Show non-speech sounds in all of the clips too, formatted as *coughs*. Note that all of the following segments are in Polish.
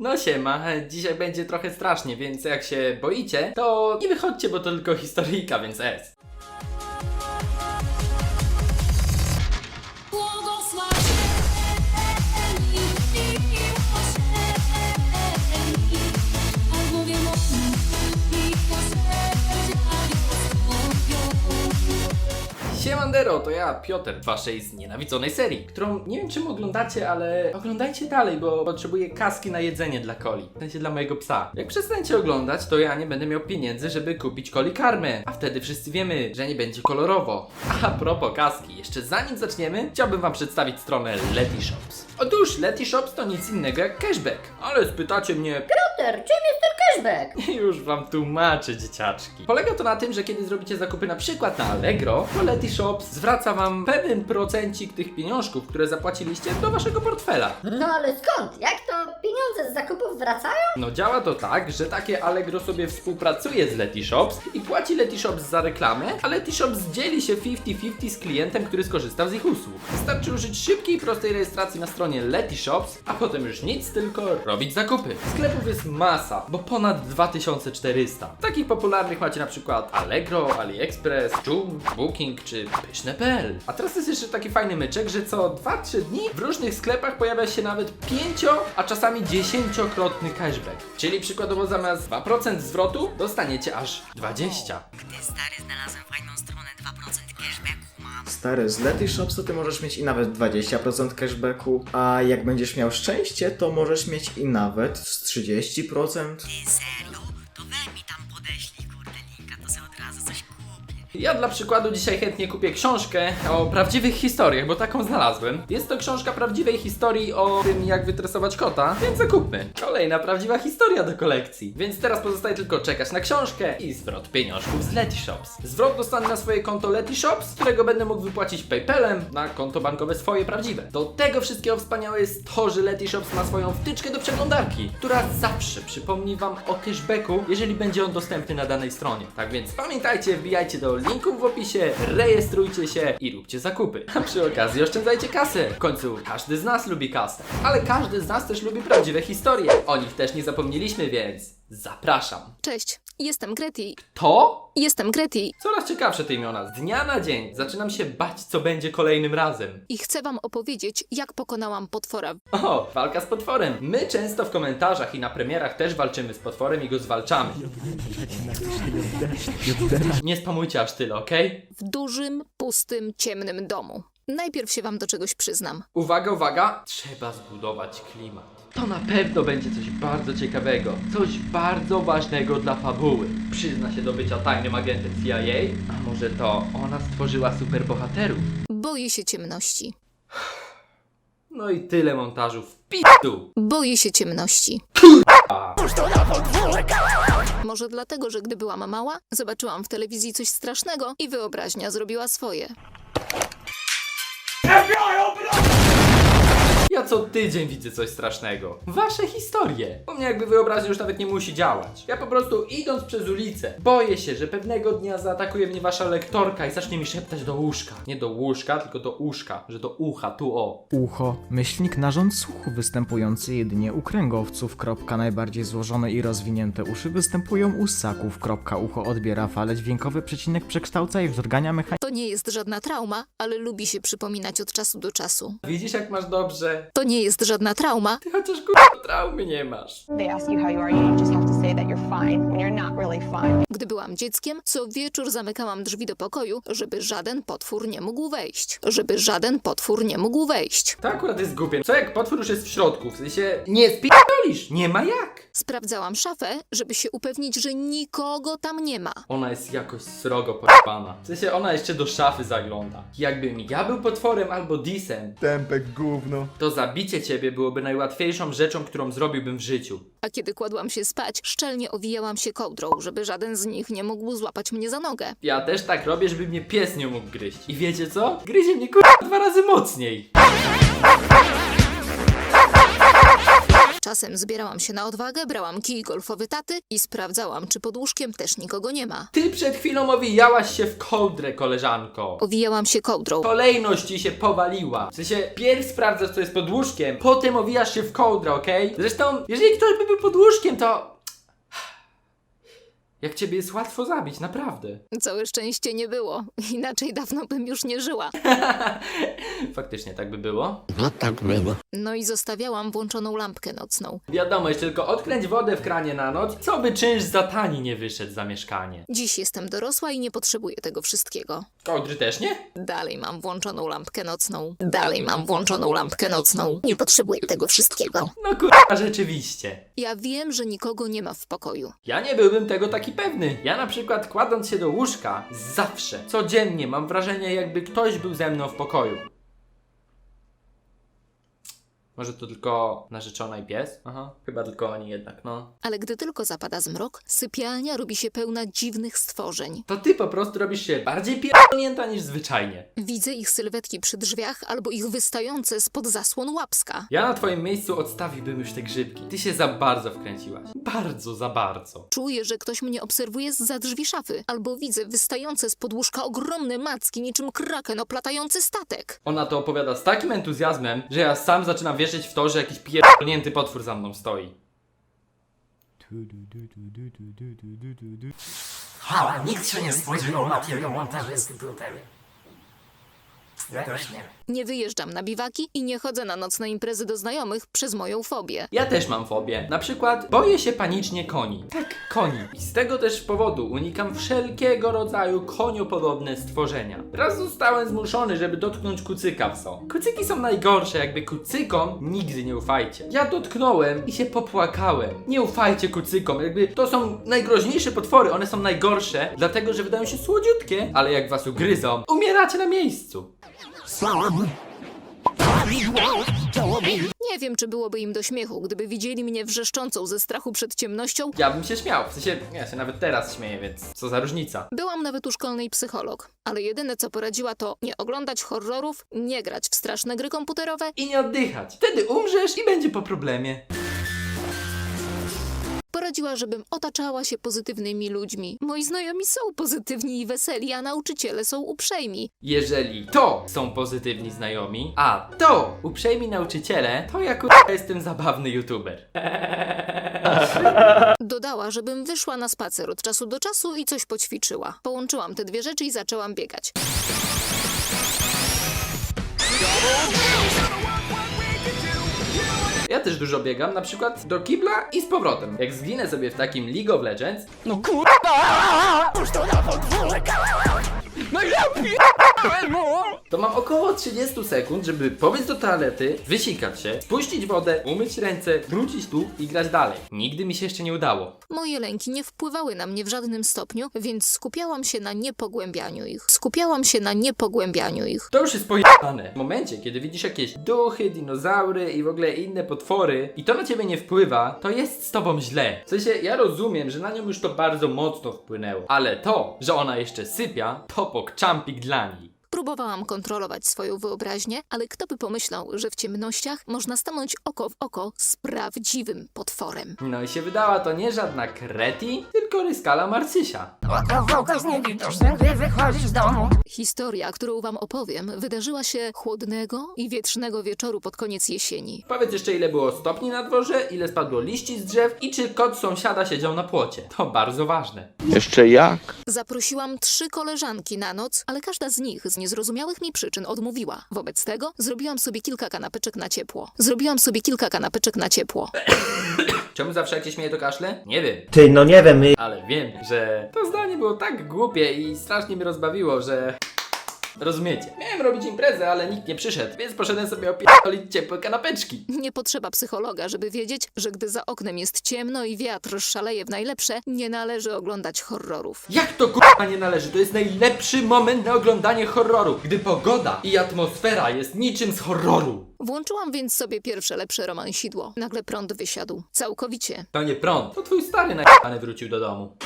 No siema, dzisiaj będzie trochę strasznie, więc jak się boicie, to nie wychodźcie, bo to tylko historyjka, więc es. Siemandero, to ja, Piotr, waszej znienawidzonej serii, którą nie wiem czym oglądacie, ale oglądajcie dalej, bo potrzebuję kaski na jedzenie dla Coli, w sensie dla mojego psa. Jak przestaniecie oglądać, to ja nie będę miał pieniędzy, żeby kupić Coli karmę, a wtedy wszyscy wiemy, że nie będzie kolorowo. A propos kaski, jeszcze zanim zaczniemy, chciałbym wam przedstawić stronę Letty Shops. Otóż Letty Shops to nic innego jak cashback, ale spytacie mnie, Piotr, czym jest ten cashback? *laughs* już wam tłumaczę, dzieciaczki. Polega to na tym, że kiedy zrobicie zakupy na przykład na Allegro, to Letty Shops zwraca wam pewien procencik tych pieniążków, które zapłaciliście do waszego portfela. No ale skąd? Jak to pieniądze z zakupów wracają? No działa to tak, że takie Allegro sobie współpracuje z Letty Shops i płaci Letty Shops za reklamę, a Letty Shops dzieli się 50-50 z klientem, który skorzystał z ich usług. Wystarczy użyć szybkiej i prostej rejestracji na stronie Letty Shops, a potem już nic, tylko robić zakupy. Sklepów jest masa, bo ponad 2400. Takich popularnych macie na przykład Allegro, AliExpress, Joom, Booking czy Pyszne.pl. A teraz jest jeszcze taki fajny myczek, że co 2-3 dni w różnych sklepach pojawia się nawet 5, a czasami 10-krotny cashback. Czyli przykładowo zamiast 2% zwrotu dostaniecie aż 20. Ty stary, znalazłem fajną stronę 2% cashbacku mam. Stary, z Letty Shops to ty możesz mieć i nawet 20% cashbacku, a jak będziesz miał szczęście, to możesz mieć i nawet z 30%. Ty serio? Ja dla przykładu dzisiaj chętnie kupię książkę o prawdziwych historiach, bo taką znalazłem. Jest to książka prawdziwej historii o tym, jak wytresować kota, więc zakupmy. Kolejna prawdziwa historia do kolekcji. Więc teraz pozostaje tylko czekać na książkę i zwrot pieniążków z Letty Shops. Zwrot dostanę na swoje konto Letty Shops, którego będę mógł wypłacić PayPalem na konto bankowe swoje prawdziwe. Do tego wszystkiego wspaniałe jest to, że Letty Shops ma swoją wtyczkę do przeglądarki, która zawsze przypomni Wam o cashbacku, jeżeli będzie on dostępny na danej stronie. Tak więc pamiętajcie, wbijajcie do linków w opisie, rejestrujcie się i róbcie zakupy. A przy okazji oszczędzajcie kasę. W końcu każdy z nas lubi kasę. Ale każdy z nas też lubi prawdziwe historie. O nich też nie zapomnieliśmy, więc zapraszam. Cześć, jestem Greti. To Jestem Greti Coraz ciekawsze te imiona. Z dnia na dzień zaczynam się bać, co będzie kolejnym razem. i chcę wam opowiedzieć, jak pokonałam potwora. O, walka z potworem. My często w komentarzach i na premierach też walczymy z potworem i go zwalczamy. Nie spamujcie aż tyle, okej? w dużym, pustym, ciemnym domu. Najpierw się wam do czegoś przyznam. Uwaga, uwaga! Trzeba zbudować klimat. To na pewno będzie coś bardzo ciekawego, coś bardzo ważnego dla fabuły. Przyzna się do bycia tajnym agentem CIA? A może to ona stworzyła superbohaterów? Boję się ciemności. No i tyle montażu w p***u! Boję się ciemności. Może dlatego, że gdy byłam mała, zobaczyłam w telewizji coś strasznego i wyobraźnia zrobiła swoje. Ja co tydzień widzę coś strasznego. Wasze historie. U mnie jakby wyobraźnia już nawet nie musi działać. Ja po prostu idąc przez ulicę, boję się, że pewnego dnia zaatakuje mnie wasza lektorka i zacznie mi szeptać do łóżka. Nie do łóżka, tylko do uszka, że do ucha, tu o. Ucho, myślnik narząd słuchu występujący jedynie u kręgowców. Kropka, najbardziej złożone i rozwinięte uszy występują u ssaków. Kropka, ucho odbiera fale dźwiękowe, przecinek przekształca i wzorgania mechaniczne. To nie jest żadna trauma, ale lubi się przypominać od czasu do czasu. Widzisz jak masz dobrze? To nie jest żadna trauma, Ty chociaż kurwa traumy nie masz. they ask you how you are, you just have to say that you're fine when you're not really fine. Gdy byłam dzieckiem, co wieczór zamykałam drzwi do pokoju, żeby żaden potwór nie mógł wejść. Żeby żaden potwór nie mógł wejść. To akurat jest głupie. Co jak potwór już jest w środku? W sensie nie spierdolisz, nie ma jak. Sprawdzałam szafę, żeby się upewnić, że nikogo tam nie ma. Ona jest jakoś srogo pojebana. W sensie ona jeszcze do szafy zagląda. Jakbym ja był potworem albo disem, Tępek gówno. to zabicie ciebie byłoby najłatwiejszą rzeczą, którą zrobiłbym w życiu. A kiedy kładłam się spać, szczelnie owijałam się kołdrą, żeby żaden z nich nie mógł złapać mnie za nogę. Ja też tak robię, żeby mnie pies nie mógł gryźć. I wiecie co? Gryzie mnie kurwa dwa razy mocniej. Czasem zbierałam się na odwagę, brałam kij golfowy taty i sprawdzałam, czy pod łóżkiem też nikogo nie ma. Ty przed chwilą owijałaś się w kołdrę, koleżanko. Owijałam się kołdrą. Kolejność ci się powaliła. W sensie, pierw sprawdzasz, co jest pod łóżkiem, potem owijasz się w kołdrę, okej? Zresztą, jeżeli ktoś by był pod łóżkiem, to... Jak ciebie jest łatwo zabić, naprawdę. Całe szczęście nie było, inaczej dawno bym już nie żyła. *laughs* Faktycznie tak by było. No i zostawiałam włączoną lampkę nocną. Wiadomo, jeszcze tylko odkręć wodę w kranie na noc, co by czynsz za tani nie wyszedł za mieszkanie. Dziś jestem dorosła i nie potrzebuję tego wszystkiego. Kołdry też nie? Dalej mam włączoną lampkę nocną. Dalej mam włączoną lampkę nocną. Nie potrzebuję tego wszystkiego. No kurwa, rzeczywiście. Ja wiem, że nikogo nie ma w pokoju. Ja nie byłbym tego taki pewny. Ja na przykład kładąc się do łóżka, zawsze, codziennie mam wrażenie jakby ktoś był ze mną w pokoju. Może to tylko narzeczona i pies? Aha, chyba tylko oni jednak, no. Ale gdy tylko zapada zmrok, sypialnia robi się pełna dziwnych stworzeń. To ty po prostu robisz się bardziej pierdolnięta niż zwyczajnie. Widzę ich sylwetki przy drzwiach albo ich wystające spod zasłon łapska. Ja na twoim miejscu odstawiłbym już te grzybki. Ty się za bardzo wkręciłaś. Bardzo, za bardzo. Czuję, że ktoś mnie obserwuje za drzwi szafy, albo widzę wystające z podłóżka ogromne macki niczym kraken oplatający statek. Ona to opowiada z takim entuzjazmem, że ja sam zaczynam wierzyć w to, że jakiś pierdolnięty potwór za mną stoi. Ale nikt się nie spodziewał na tego montażysty tutaj. Jakoś nie. Nie wyjeżdżam na biwaki i nie chodzę na nocne imprezy do znajomych przez moją fobię. Ja też mam fobię. Na przykład boję się panicznie koni. Tak, koni. I z tego też powodu unikam wszelkiego rodzaju koniopodobne stworzenia. Raz zostałem zmuszony, żeby dotknąć kucyka w zoo. Kucyki są najgorsze, jakby kucykom nigdy nie ufajcie. Ja dotknąłem i się popłakałem. Nie ufajcie kucykom, jakby to są najgroźniejsze potwory, one są najgorsze, dlatego że wydają się słodziutkie, ale jak was ugryzą, umieracie na miejscu. Nie wiem, czy byłoby im do śmiechu, gdyby widzieli mnie wrzeszczącą ze strachu przed ciemnością. Ja bym się śmiał, w sensie, ja się nawet teraz śmieję, więc co za różnica. Byłam nawet u szkolnej psycholog, ale jedyne co poradziła to nie oglądać horrorów, nie grać w straszne gry komputerowe i nie oddychać. Wtedy umrzesz i będzie po problemie. Poradziła, żebym otaczała się pozytywnymi ludźmi. Moi znajomi są pozytywni i weseli, a nauczyciele są uprzejmi. Jeżeli to są pozytywni znajomi, a to uprzejmi nauczyciele, to ja kurwa *laughs* jestem zabawny youtuber. *laughs* Dodała, żebym wyszła na spacer od czasu do czasu i coś poćwiczyła. Połączyłam te dwie rzeczy i zaczęłam biegać. Ja też dużo biegam, na przykład do kibla i z powrotem. Jak zginę sobie w takim League of Legends, no to mam około 30 sekund, żeby pobiec do toalety, wysikać się, spuścić wodę, umyć ręce, wrócić tu i grać dalej. Nigdy mi się jeszcze nie udało. Moje lęki nie wpływały na mnie w żadnym stopniu, więc skupiałam się na niepogłębianiu ich. Skupiałam się na niepogłębianiu ich. To już jest pojebane. W momencie, kiedy widzisz jakieś duchy, dinozaury i w ogóle inne potwory i to na ciebie nie wpływa, to jest z tobą źle. W sensie, ja rozumiem, że na nią już to bardzo mocno wpłynęło, ale to, że ona jeszcze sypia, to pokczampik dla niej. Próbowałam kontrolować swoją wyobraźnię, ale kto by pomyślał, że w ciemnościach można stanąć oko w oko z prawdziwym potworem. No i się wydała to nie żadna kreti, tylko ryskala Marcysia. Około z niewidoczny, gdy wychodzisz z domu. Historia, którą wam opowiem, wydarzyła się chłodnego i wietrznego wieczoru pod koniec jesieni. Powiedz jeszcze ile było stopni na dworze, ile spadło liści z drzew i czy kot sąsiada siedział na płocie. To bardzo ważne. Jeszcze jak? Zaprosiłam trzy koleżanki na noc, ale każda z nich z niezrozumiałych mi przyczyn odmówiła. Wobec tego zrobiłam sobie kilka kanapeczek na ciepło. Zrobiłam sobie kilka kanapeczek na ciepło. *coughs* Czemu zawsze jak się śmieje to kaszle? Nie wiem. Ty, no nie wiem, Ale wiem, że to zdanie było tak głupie i strasznie mnie rozbawiło, że... Rozumiecie. Miałem robić imprezę, ale nikt nie przyszedł, więc poszedłem sobie opierdolić ciepłe kanapeczki. Nie potrzeba psychologa, żeby wiedzieć, że gdy za oknem jest ciemno i wiatr szaleje w najlepsze, nie należy oglądać horrorów. Jak to kurwa nie należy? To jest najlepszy moment na oglądanie horroru, gdy pogoda i atmosfera jest niczym z horroru. Włączyłam więc sobie pierwsze lepsze romansidło. Nagle prąd wysiadł. Całkowicie. To nie prąd, to twój stary najebany wrócił do domu.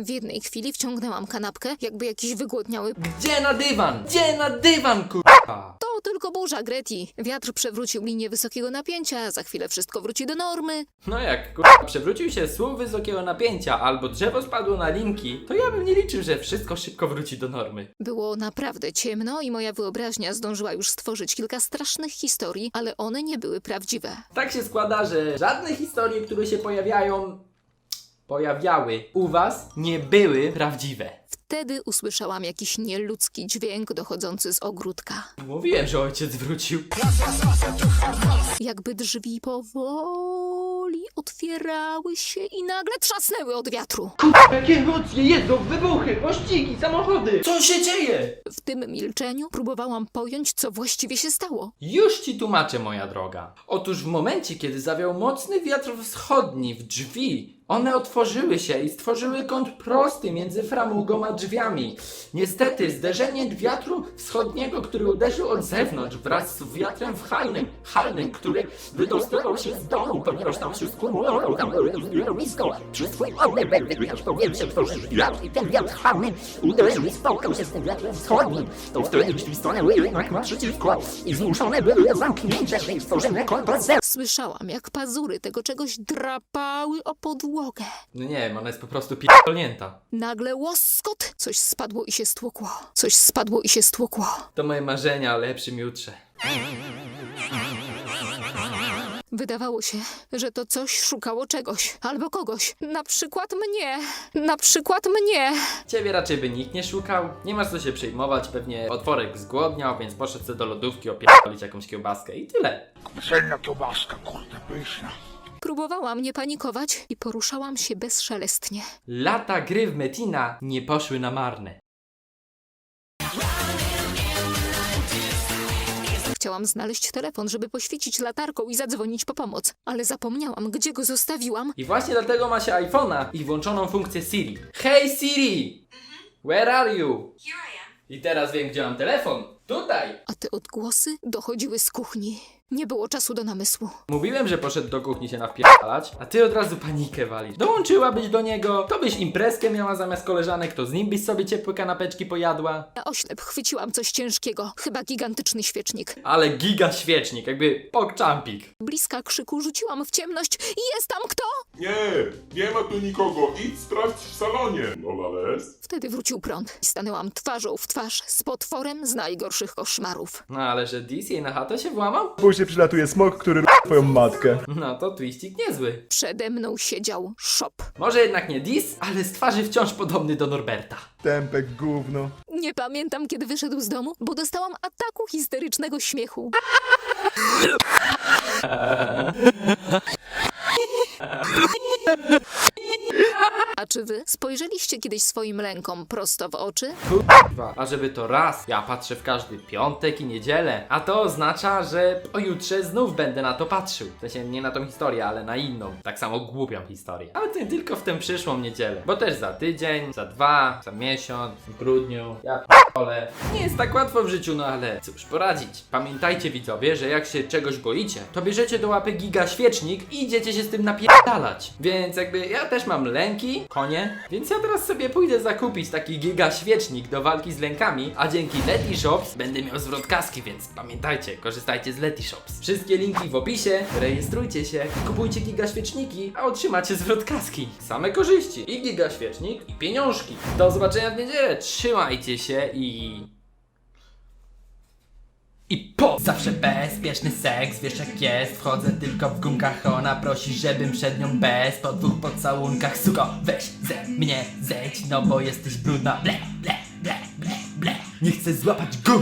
W jednej chwili wciągnęłam kanapkę, jakby jakiś wygłodniały Gdzie na dywan? Gdzie na dywan kurwa? To To tylko burza, Greti. Wiatr przewrócił linię wysokiego napięcia, za chwilę wszystko wróci do normy. No jak kurwa przewrócił się słup wysokiego napięcia albo drzewo spadło na linki, to ja bym nie liczył, że wszystko szybko wróci do normy. Było naprawdę ciemno i moja wyobraźnia zdążyła już stworzyć kilka strasznych historii, ale one nie były prawdziwe. Tak się składa, że żadne historie, które się pojawiają, pojawiały u was, nie były prawdziwe. Wtedy usłyszałam jakiś nieludzki dźwięk dochodzący z ogródka. Mówiłem, że ojciec wrócił. Jakby drzwi powoli otwierały się i nagle trzasnęły od wiatru. Jakie emocje, jedzą, wybuchy, pościgi, samochody! Co się dzieje? W tym milczeniu próbowałam pojąć, co właściwie się stało. Już ci tłumaczę, moja droga. Otóż w momencie, kiedy zawiał mocny wiatr wschodni w drzwi, one otworzyły się i stworzyły kąt prosty między framugą a drzwiami. Niestety, zderzenie wiatru wschodniego, który uderzył od zewnątrz wraz z wiatrem wchalnym, halnym, który wydostawał się z domu, ponieważ tam się skumulował, tam Zbiorowisko, przez oddech będę wiatr powietrze tworzysz wiatr i ten wiatr chwalny uderzył i spotkał się z tym wiatrem wschodnim. To wtedy drzwi stanęły jednak naprzeciwko i zmuszone były zamknięte i stworzone kontracep. Słyszałam, jak pazury tego czegoś drapały o podłogę. No nie wiem, ona jest po prostu p***olnięta. Nagle łoskot! Coś spadło i się stłukło. Coś spadło i się stłukło. To moje marzenia o lepszym jutrze. Wydawało się, że to coś szukało czegoś albo kogoś. Na przykład mnie. Na przykład mnie. Ciebie raczej by nikt nie szukał. Nie masz co się przejmować, pewnie otworek zgłodniał, więc poszedł sobie do lodówki opierdolić jakąś kiełbaskę i tyle. Celna kiełbaska, kurde, pyszna. Próbowałam nie panikować i poruszałam się bezszelestnie. Lata gry w Metina nie poszły na marne. Chciałam znaleźć telefon, żeby poświecić latarką i zadzwonić po pomoc, ale zapomniałam, gdzie go zostawiłam. I właśnie dlatego ma się iPhone'a i włączoną funkcję Siri. Hey Siri! Where are you? I teraz wiem, gdzie mam telefon. Tutaj! A te odgłosy dochodziły z kuchni. Nie było czasu do namysłu. Mówiłem, że poszedł do kuchni się napierdalać, a ty od razu panikę walisz. Dołączyłabyś do niego, to byś imprezkę miała zamiast koleżanek, to z nim byś sobie ciepłe kanapeczki pojadła. Na oślep chwyciłam coś ciężkiego, chyba gigantyczny świecznik. Ale giga świecznik, jakby pokczampik. Bliska krzyku rzuciłam w ciemność i jest tam kto? Nie, nie ma tu nikogo. Idź sprawdź w salonie. Lolales. Wtedy wrócił prąd i stanęłam twarzą w twarz z potworem z najgorszych koszmarów. No ale że Dis jej na chatę się włamał? Później przylatuje smok, który r- twoją matkę. No to twistik niezły. Przede mną siedział szop. Może jednak nie Dis, ale z twarzy wciąż podobny do Norberta. Tempek gówno. Nie pamiętam, kiedy wyszedł z domu, bo dostałam ataku histerycznego śmiechu. *laughs* A czy wy spojrzeliście kiedyś swoim rękom prosto w oczy? A żeby to raz, ja patrzę w każdy piątek i niedzielę, a to oznacza, że pojutrze znów będę na to patrzył. W sensie nie na tą historię, ale na inną, tak samo głupią historię. Ale to nie tylko w tę przyszłą niedzielę, bo też za tydzień, za dwa, za miesiąc, w grudniu, ja ale Nie jest tak łatwo w życiu, no ale cóż poradzić. Pamiętajcie widzowie, że jak się czegoś boicie, to bierzecie do łapy giga świecznik i idziecie się z tym napierdalać. Więc jakby ja też mam lęki, konie, więc ja teraz sobie pójdę zakupić taki giga świecznik do walki z lękami, a dzięki Leti Shops będę miał zwrot kaski, więc pamiętajcie, korzystajcie z Leti Shops. Wszystkie linki w opisie, rejestrujcie się, kupujcie giga świeczniki, a otrzymacie zwrot kaski. Same korzyści, i giga świecznik, i pieniążki. Do zobaczenia w niedzielę, trzymajcie się i... Zawsze bezpieczny seks, wiesz jak jest. Wchodzę tylko w gumkach, ona prosi, żebym przed nią bez. Po dwóch pocałunkach, suko, weź ze mnie zejdź No bo jesteś brudna, ble, ble, ble, ble, ble. Nie chcę złapać gówna